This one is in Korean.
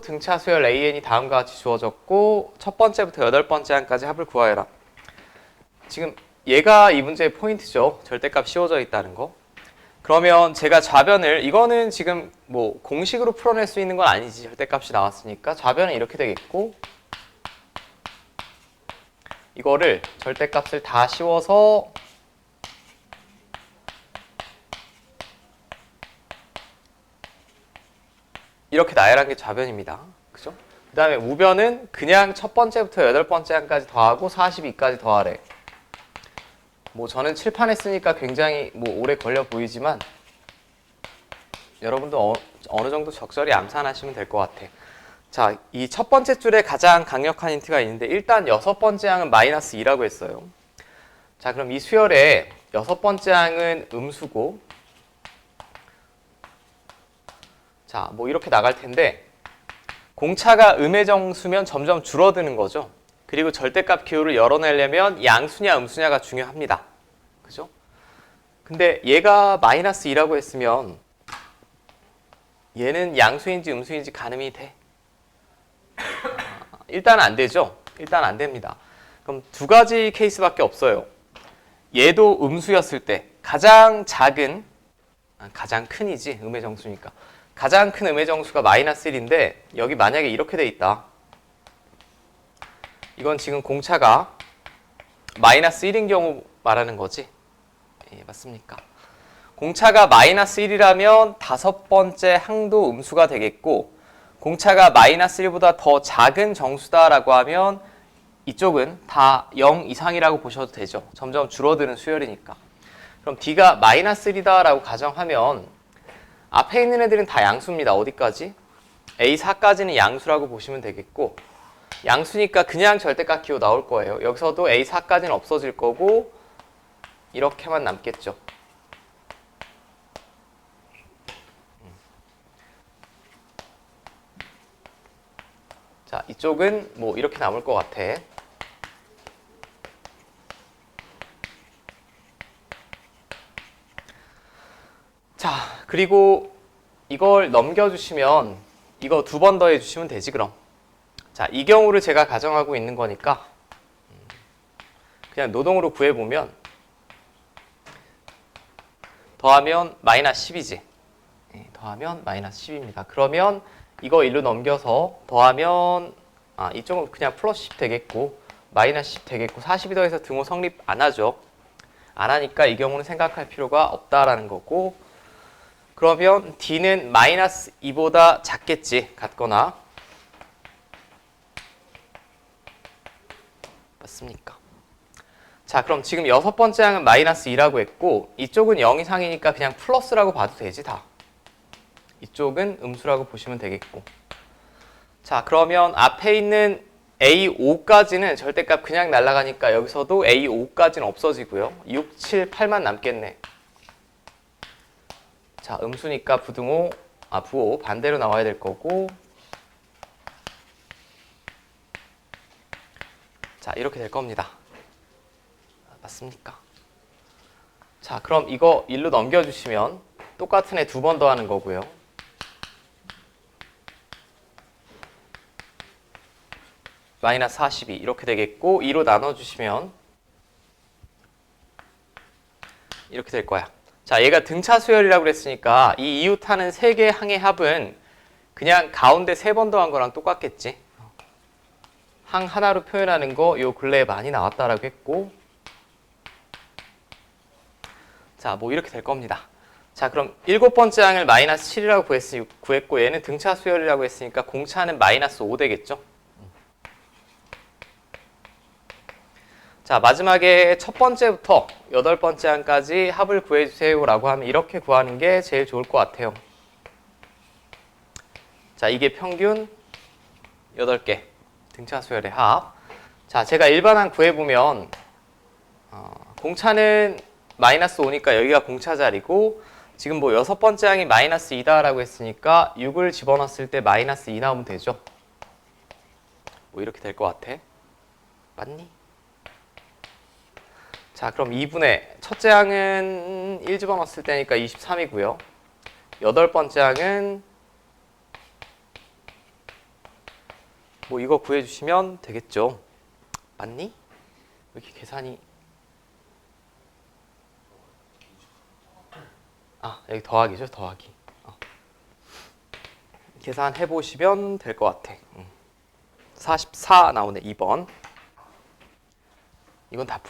등차 수열 AN이 다음과 같이 주어졌고 첫 번째부터 여덟 번째 항까지 합을 구하여라. 지금 얘가 이 문제의 포인트죠. 절대값 씌워져 있다는 거. 그러면 제가 좌변을 이거는 지금 뭐 공식으로 풀어낼 수 있는 건 아니지. 절대값이 나왔으니까 좌변은 이렇게 되겠고 이거를 절대값을 다 씌워서 이렇게 나열한 게 좌변입니다. 그죠? 그 다음에 우변은 그냥 첫 번째부터 여덟 번째 항까지 더하고 42까지 더하래. 뭐 저는 칠판 했으니까 굉장히 뭐 오래 걸려 보이지만 여러분도 어, 어느 정도 적절히 암산하시면 될 것 같아. 자, 이 첫 번째 줄에 가장 강력한 힌트가 있는데 일단 여섯 번째 항은 마이너스 2라고 했어요. 자, 그럼 이 수열의 여섯 번째 항은 음수고 자, 뭐 이렇게 나갈 텐데 공차가 음의 정수면 점점 줄어드는 거죠. 그리고 절대값 기호를 열어내려면 양수냐 음수냐가 중요합니다. 그죠? 근데 얘가 마이너스 2라고 했으면 얘는 양수인지 음수인지 가늠이 돼? 일단 안 되죠. 일단 안 됩니다. 그럼 두 가지 케이스밖에 없어요. 얘도 음수였을 때 가장 작은 아, 가장 큰이지 음의 정수니까 가장 큰 음의 정수가 마이너스 1인데 여기 만약에 이렇게 돼 있다. 이건 지금 공차가 마이너스 1인 경우 말하는 거지. 예, 맞습니까? 공차가 마이너스 1이라면 다섯 번째 항도 음수가 되겠고 공차가 마이너스 1보다 더 작은 정수다라고 하면 이쪽은 다 0 이상이라고 보셔도 되죠. 점점 줄어드는 수열이니까. 그럼 D가 마이너스 1이다라고 가정하면 앞에 있는 애들은 다 양수입니다. 어디까지? A4까지는 양수라고 보시면 되겠고 양수니까 그냥 절대값 기호 나올 거예요. 여기서도 A4까지는 없어질 거고 이렇게만 남겠죠. 자, 이쪽은 뭐 이렇게 남을 것 같아. 자, 그리고 이걸 넘겨주시면 이거 두 번 더 해주시면 되지 그럼. 자, 이 경우를 제가 가정하고 있는 거니까 음, 그냥 노동으로 구해보면 더하면 마이너스 10이지. 예, 더하면 마이너스 10입니다. 그러면 이거 일로 넘겨서 더하면 아 이쪽은 그냥 플러스 10 되겠고 마이너스 10 되겠고 40이 더해서 등호 성립 안 하죠. 안 하니까 이 경우는 생각할 필요가 없다라는 거고 그러면 D는 마이너스 2보다 작겠지 같거나. 맞습니까? 자 그럼 지금 여섯 번째 항은 마이너스 2라고 했고 이쪽은 0 이상이니까 그냥 플러스라고 봐도 되지 다. 이쪽은 음수라고 보시면 되겠고. 자 그러면 앞에 있는 A5까지는 절대값 그냥 날아가니까 여기서도 A5까지는 없어지고요. 6, 7, 8만 남겠네 자 음수니까 부등호 아 부호 반대로 나와야 될 거고 자 이렇게 될 겁니다 아, 맞습니까? 자 그럼 이거 일로 넘겨주시면 똑같은 애 두 번 더 하는 거고요 마이너스 42 이렇게 되겠고 2로 나눠주시면 이렇게 될 거야. 자, 얘가 등차 수열이라고 그랬으니까 이 이웃하는 세 개의 항의 합은 그냥 가운데 세 번 더한 거랑 똑같겠지. 항 하나로 표현하는 거 요 근래에 많이 나왔다라고 했고 자, 뭐 이렇게 될 겁니다. 자, 그럼 일곱 번째 항을 마이너스 7이라고 구했으니, 구했고 얘는 등차 수열이라고 했으니까 공차는 마이너스 5 되겠죠. 자, 마지막에 첫 번째부터 여덟 번째 항까지 합을 구해주세요라고 하면 이렇게 구하는 게 제일 좋을 것 같아요. 자, 이게 평균 8개 등차 수열의 합. 자, 제가 일반항 구해보면 어, 공차는 마이너스 5니까 여기가 공차 자리고 지금 뭐 여섯 번째 항이 마이너스 2다라고 했으니까 6을 집어넣었을 때 마이너스 2 나오면 되죠. 뭐 이렇게 될 것 같아. 맞니? 자, 그럼 2분의 첫째 항은 1 집어넣었을 때니까 23이고요. 여덟 번째 항은 뭐 이거 구해주시면 되겠죠. 맞니? 왜 이렇게 계산이 아 여기 더하기죠 더하기. 어. 계산해 보시면 될 것 같아. 음. 44 나오네 2번. 이건 다